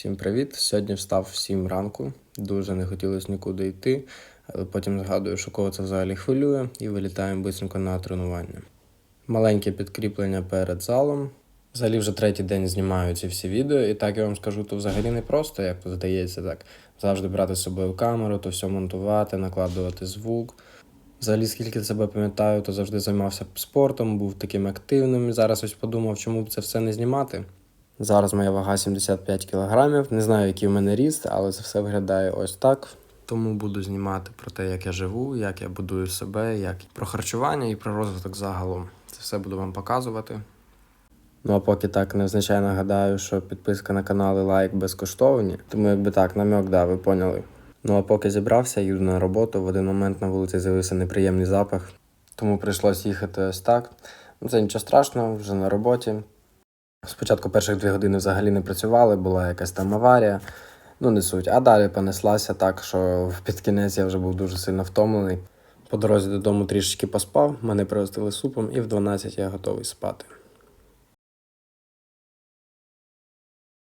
Всім привіт! Сьогодні встав в 7 ранку. Дуже не хотілося нікуди йти, але потім згадую, що кого це взагалі хвилює, і вилітаємо бисенько на тренування. Маленьке підкріплення перед залом. Взагалі вже третій день знімаю ці всі відео, і так я вам скажу, то взагалі не просто, як здається, так завжди брати з собою камеру, то все монтувати, накладувати звук. Взагалі, скільки себе пам'ятаю, то завжди займався спортом, був таким активним. І зараз ось подумав, чому б це все не знімати. Зараз моя вага 75 кг. Не знаю, який в мене ріст, але це все виглядає ось так. Тому буду знімати про те, як я живу, як я будую себе, як про харчування і про розвиток загалом. Це все буду вам показувати. Ну а поки так невзначай нагадаю, що підписка на канал і лайк безкоштовні. Тому якби так, намек, да, ви поняли. Ну а поки зібрався, їду на роботу. В один момент на вулиці з'явився неприємний запах, тому прийшлось їхати ось так. Ну це нічого страшного, вже на роботі. Спочатку перших дві години взагалі не працювали, була якась там аварія. Ну, не суть. А далі понеслася так, що під кінець я вже був дуже сильно втомлений. По дорозі додому трішечки поспав, мене пригостили супом, і в 12 я готовий спати.